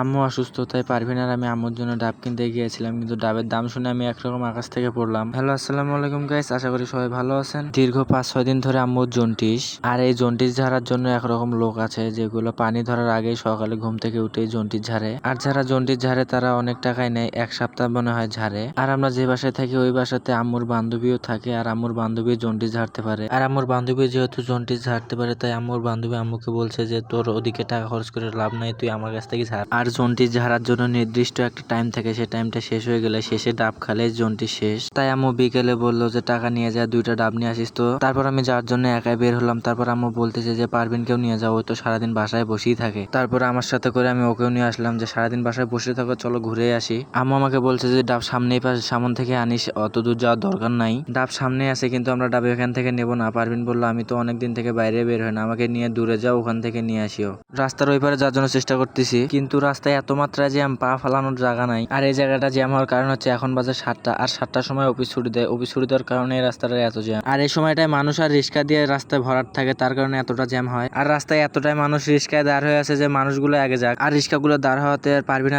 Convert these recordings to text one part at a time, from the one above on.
আম্মু অসুস্থ, তাই পারভিন আর আমি আম্মুর জন্য ডাব কিনতে গিয়েছিলাম, কিন্তু ডাবের দাম শুনে আমি একরকম আকাশ থেকে পড়লাম। হ্যালো, আসসালামু আলাইকুম গাইস আশা করি সবাই ভালো আছেন। দীর্ঘ পাঁচ ছয় দিন ধরে আম্মুর জন্টিস আর এই জন্টিস ঝাড়ার জন্য একরকম লোক আছে, যেগুলো পানি ধরার আগেই সকালে ঘুম থেকে উঠেই জন্টিস ঝাড়ে। আর যারা জন্টিস ঝাড়ে, তারা অনেক টাকায় নেয়, এক সপ্তাহ মনে হয় ঝাড়ে। আর আমরা যে বাসায় থাকি, ওই বাসাতে আম্মুর বান্ধবীও থাকে, আর আম্মুর বান্ধবী জন্টিস ঝাড়তে পারে। আর আম্মুর বান্ধবী যেহেতু জন্টিস ঝাড়তে পারে, তাই আম্মুর বান্ধবী আম্মুকে বলছে যে, তোর ওদিকে টাকা খরচ করে লাভ নাই, তুই আমার কাছ থেকে ঝাড়। আর জন্টিস ঝাড়ার জন্য নির্দিষ্ট একটা টাইম থাকে সেই টাইমটা শেষ হয়ে গেলে শেষে ডাব খালে জন্টিস শেষ। তাই আম্মু বিকেলে বলল যে, টাকা নিয়ে যা, দুইটা ডাব নিয়ে আসিস তো। তারপর আমি যাওয়ার জন্য একাই বের হলাম। তারপর আম্মু বলতেছে যে পারবিনকেও নিয়ে যাও তো সারাদিন বাসায় বসেই থাকে। তারপর আমার সাথে করে আমি ওকেও নিয়ে আসলাম যে, সারাদিন বাসায় বসে থাকো, চলো ঘুরে আসি। আম্মু আমাকে বলছে যে, ডাব সামনেই পাশে সামন থেকে আনিস, অত দূর যাওয়ার দরকার নাই। ডাব সামনে আছে, কিন্তু আমরা ডাব এখান থেকে নেব না। পারবিন বলল, আমি তো অনেক দিন থেকে বাইরে বের হয় না, আমাকে নিয়ে দূরে যাও, ওখান থেকে নিয়ে আসিও। রাস্তার ওই পারে যাওয়ার জন্য চেষ্টা করতেছি, কিন্তু রাস্তায় এত মাত্রায় জ্যাম, পা ফালানোর জায়গা নাই। আর এই জায়গাটা জ্যাম হওয়ার কারণ হচ্ছে এখন বাজে সাতটা, আর সাতটার সময় অফিস ছুটি দেয়। অফিস ছুটি দেওয়ার কারণে এই রাস্তাটা এত জ্যাম। আর এই সময়টায় মানুষ আর রিক্সা দিয়ে রাস্তায় ভরাট থাকে, তার কারণে এতটা জ্যাম হয়। আর রাস্তায় এতটাই মানুষ রিক্সায় দাঁড় হয়ে আছে যে মানুষগুলো আগে যাক। আর রিক্সাগুলো দাঁড় হওয়াতে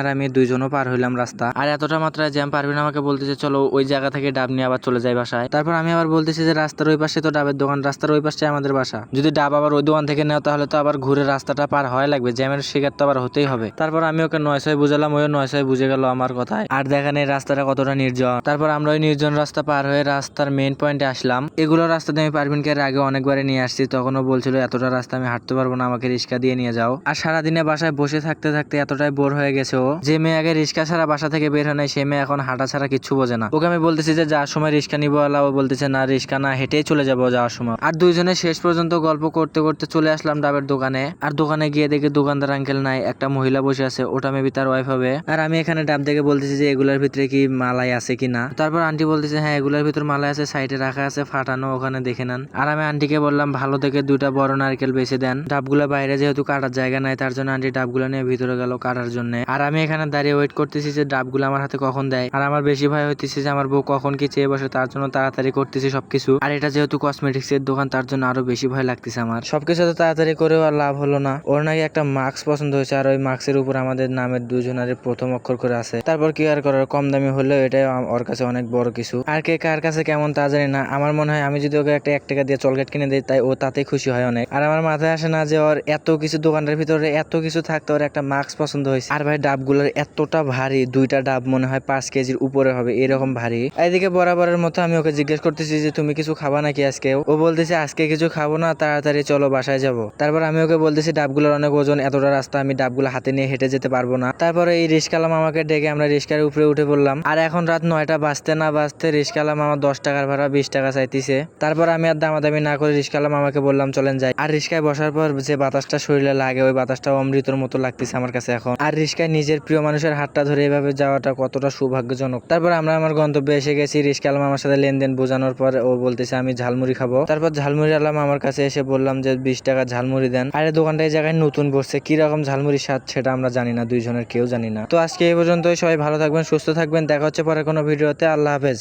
আর আমি দুইজনও পার হইলাম রাস্তা। আর এতটা মাত্রায় জ্যাম পারবিন আমাকে বলতেছে চলো ওই জায়গা থেকে ডাব নিয়ে আবার চলে যাই বাসায়। তারপর আমি আবার বলতেছি যে রাস্তার ওই পাশে তো ডাবের দোকান, রাস্তার ওই পাশে আমাদের বাসা। যদি ডাব আবার ওই দোকান থেকে নেও তাহলে তো আবার ঘুরে রাস্তাটা পার হয় লাগবে, জ্যামের শিকার তো আবার হতেই হবে। তারপর আমি ওকে নয় ছয় বুঝালাম ওই নয় ছয় বুঝে গেল আমার কথায়। আর দেখেন এই রাস্তাটা কতটা নির্জন। তারপর আমরা ওই নির্জন রাস্তা পার হয়ে রাস্তার মেন পয়েন্টে আসলাম। এগুলো রাস্তাতে আমি পারবিনকে এর আগে অনেকবারে নিয়ে আসছি। তখনও বলছিল, এতটা রাস্তা আমি হাঁটতে পারব না, আমাকে রিক্সা দিয়ে নিয়ে যাও। আর সারাদিনে বাসায় বসে থাকতে থাকতে এতটাই বোর হয়ে গেছে ও, যে মেয়ে আগে রিক্সা ছাড়া বাসা থেকে বের হয় নাই, সে মেয়ে এখন হাঁটা ছাড়া কিচ্ছু বোঝে না। ওকে আমি বলতেছি যে, যাওয়ার সময় রিক্সা নিবো ও বলতেছে, না, রিক্সা না, হেঁটেই চলে যাব যাওয়ার সময়। আর দুইজনে শেষ পর্যন্ত গল্প করতে করতে চলে আসলাম ডাবের দোকানে। আর দোকানে গিয়ে দেখি দোকানদার আঙ্কেল নাই, একটা মহিলা বসে আছে। ওটা মেবি তার ওয়াইফ হবে। আর আমি এখানে ডাব দেখে বলতেছি যে এগুলোর ভিতরে কি মালাই আছে কি না তারপর আন্টি বলতেছে হ্যাঁ এগুলোর ভিতর মালাই আছে সাইডে রাখা আছে, ফাটানো, ওখানে দেখে নেন। আর আমি আন্টিকে বললাম, ভালো দেখে দুইটা বড় নারকেল বেছে দেন। ডাবগুলো বাইরে যেহেতু কাটার জায়গা নাই, তার জন্য আন্টি ডাবগুলো নিয়ে ভিতরে গেল কাটার জন্য। আর আমি এখানে দাঁড়িয়ে ওয়েট করতেছি যে ডাবগুলো আমার হাতে কখন দেয়। আর আমার বেশি ভয় হইতেছে যে আমার বউ কখন কি চেয়ে বসে, তার জন্য তাড়াতাড়ি করতেছি সবকিছু। আর এটা যেহেতু কসমেটিক্স এর দোকান, তার জন্য আরও বেশি ভয় লাগতেছে আমার। সবকিছু তো তাড়াতাড়ি করেও আর লাভ হলো না। ওর নাকি একটা মাস্ক পছন্দ হয়েছে, আর ওই মাস্কের উপর আমাদের নামের দুজনের প্রথম অক্ষর করে আছে। তারপর কি আর করার কম দামি হলেও এটাই ওর কাছে অনেক বড় কিছু। আর কে কার কাছে কেমন তা জানি না। আমার মনে হয় আমি যদি ওকে একটা এক টাকা দিয়ে চলগেট কিনে দিই, তাই ও তাতেই খুশি হয় অনেক। আর আমার মাথায় আসে না যে ওর এত কিছু দোকানের ভিতরে এত কিছু থাকতে ওর একটা মাস্ক পছন্দ হয়েছে। আর ভাই, ডাবগুলোর এতটা ভারী, দুইটা ডাব মনে হয় পাঁচ কেজির উপরে হবে, এরকম ভারী। এদিকে বরাবরের মতো আমি ওকে জিজ্ঞেস করতেছি যে, তুমি কিছু খাবা নাকি আজকে? ও বলতেছে, আজকে কিছু খাব না, তাড়াতাড়ি চলো, বাসায় যাব। তারপর আমি ওকে বলতেছি, ডাবগুলোর অনেক ওজন, এতটা রাস্তা আমি ডাবগুলো হাতে নিয়ে হেঁটে যেতে পারব না। তারপরে এই রিস্কালাম আমাকে ডেকে আমরা রিস্কার উপরে উঠে পড়লাম। আর এখন রাত নয়টা বাজতে না বাজতে রিস্কালাম আমার দশ টাকার ভাড়া বিশ টাকা চাইতেছে। তারপর আমি আর দামাদামি না করে রিস্কালাম আমাকে বললাম, চলেন যাই। আর রিস্কায় বসার পর যে বাতাসটা শরীরে লাগে, ওই বাতাসটা অমৃতর মতো লাগতেছে আমার কাছে এখন। আর রিস্কায় নিজের প্রিয় মানুষের হাতটা ধরে এভাবে যাওয়াটা কতটা সৌভাগ্যজনক। তারপর আমরা আমার গন্তব্যে এসে গেছি রিস্কালাম আমার সাথে লেনদেন বোঝানোর পর ও বলতেছে, আমি ঝালমুড়ি খাব। তারপর ঝালমুড়ি আলাম আমার কাছে এসে বললাম যে, বিশ টাকা ঝালমুড়ি দেন। আর দোকানটা এই জায়গায় নতুন বসছে। কি রকম ঝালমুড়ি স্বাদ সেটা আমরা জানি না, দুইজনের কেউ জানি না। তো আজকে এই পর্যন্তই, সবাই ভালো থাকবেন, সুস্থ থাকবেন, দেখা হচ্ছে পরে কোনো ভিডিওতে, আল্লাহ হাফেজ।